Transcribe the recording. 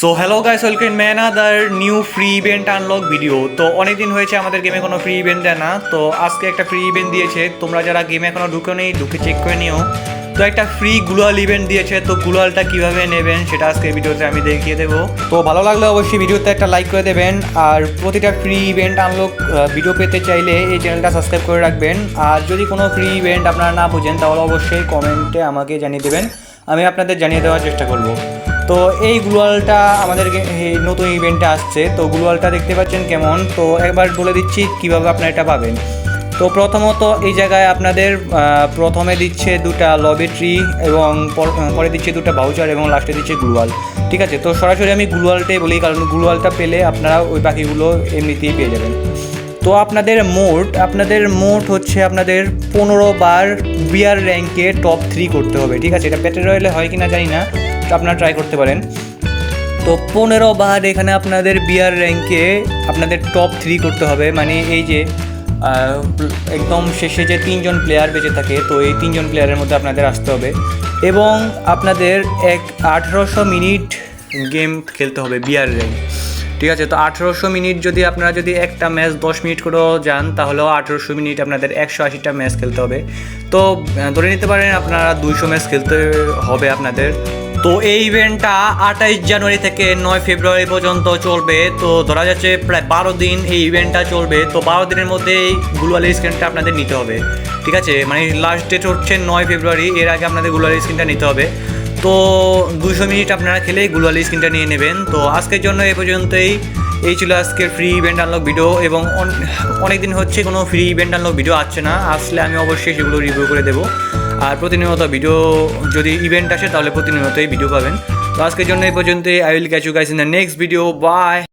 So hello guys welcome man other new free event unlock video তো অনেকদিন হয়েছে আমাদের গেমে কোনো ফ্রি ইভেন্ট দেয় না। তো আজকে একটা ফ্রি ইভেন্ট দিয়েছে। তোমরা যারা গেমে এখনও ঢুকে নেই ঢুকে চেক করে নিও। তো একটা ফ্রি গ্লোয়াল ইভেন্ট দিয়েছে। তো গ্লোয়ালটা কীভাবে নেবেন সেটা আজকে ভিডিওতে আমি দেখিয়ে দেবো। তো ভালো লাগলে অবশ্যই ভিডিওতে একটা লাইক করে দেবেন। আর প্রতিটা ফ্রি ইভেন্ট আনলক ভিডিও পেতে চাইলে এই চ্যানেলটা সাবস্ক্রাইব করে রাখবেন। আর যদি কোনো ফ্রি ইভেন্ট আপনারা না বুঝেন, তাহলে অবশ্যই কমেন্টে আমাকে জানিয়ে দেবেন। আমি আপনাদের জানিয়ে দেওয়ার চেষ্টা করব। তো এই গ্লোয়ালটা আমাদের নতুন ইভেন্টে আসছে। তো গ্লোয়ালটা দেখতে পাচ্ছেন কেমন? তো একবার বলে দিচ্ছি কীভাবে আপনারা এটা পাবেন। তো প্রথমত এই জায়গায় আপনাদের প্রথমে দিচ্ছে দুটা লবেট্রি এবং পরে দিচ্ছে দুটো ভাউচার এবং লাস্টে দিচ্ছে গ্লোয়াল। ঠিক আছে? তো সরাসরি আমি গ্লোয়ালটাই বলি, কারণ গ্লোয়ালটা পেলে আপনারা ওই পাখিগুলো এমনিতেই পেয়ে যাবেন। তো আপনাদের মোট আপনাদের মোট হচ্ছে আপনাদের পনেরো বার বিয়ার র্যাঙ্কে টপ থ্রি করতে হবে। ঠিক আছে? এটা পেটে রয়েলে হয় কি না জানি না। আপনারা ট্রাই করতে পারেন। তো পনেরো বার এখানে আপনাদের বিয়ার র্যাঙ্কে আপনাদের টপ থ্রি করতে হবে। মানে এই যে একদম শেষে যে তিনজন প্লেয়ার বেঁচে থাকে, তো এই তিনজন প্লেয়ারের মধ্যে আপনাদের আসতে হবে। এবং আপনাদের এক আঠেরোশো মিনিট গেম খেলতে হবে বিয়ার র্যাঙ্ক ঠিক আছে? তো আঠেরোশো মিনিট যদি আপনারা যদি একটা ম্যাচ দশ মিনিট করেও যান, তাহলেও আঠেরোশো মিনিট আপনাদের একশো আশিটা ম্যাচ খেলতে হবে। তো ধরে নিতে পারেন আপনারা দুইশো ম্যাচ খেলতে হবে আপনাদের। তো এই ইভেন্টটা আঠাইশ জানুয়ারি থেকে নয় ফেব্রুয়ারি পর্যন্ত চলবে। তো ধরা যাচ্ছে প্রায় বারো দিন এই ইভেন্টটা চলবে। তো বারো দিনের মধ্যে এই গ্লোয়াল স্ক্রিনটা আপনাদের নিতে হবে। ঠিক আছে? মানে লাস্ট ডেট হচ্ছে নয় ফেব্রুয়ারি। এর আগে আপনাদের গ্লোয়াল স্ক্রিনটা নিতে হবে। তো দুশো মিনিট আপনারা খেলেই গ্লোয়াল স্ক্রিনটা নিয়ে নেবেন। তো আজকের জন্য এ পর্যন্তই। এই ছিল আজকের ফ্রি ইভেন্ট আনলক ভিডিও এবং অনেক দিন হচ্ছে কোনো ফ্রি ইভেন্ট আনলক ভিডিও আসছে না। আসলে আমি অবশ্যই সেগুলো রিভিউ করে দেবো। আর প্রতিনিয়ত ভিডিও যদি ইভেন্ট আসে তাহলে প্রতিনিয়তই ভিডিও পাবেন। তো আজকের জন্য এই পর্যন্ত I will catch you guys in the next video bye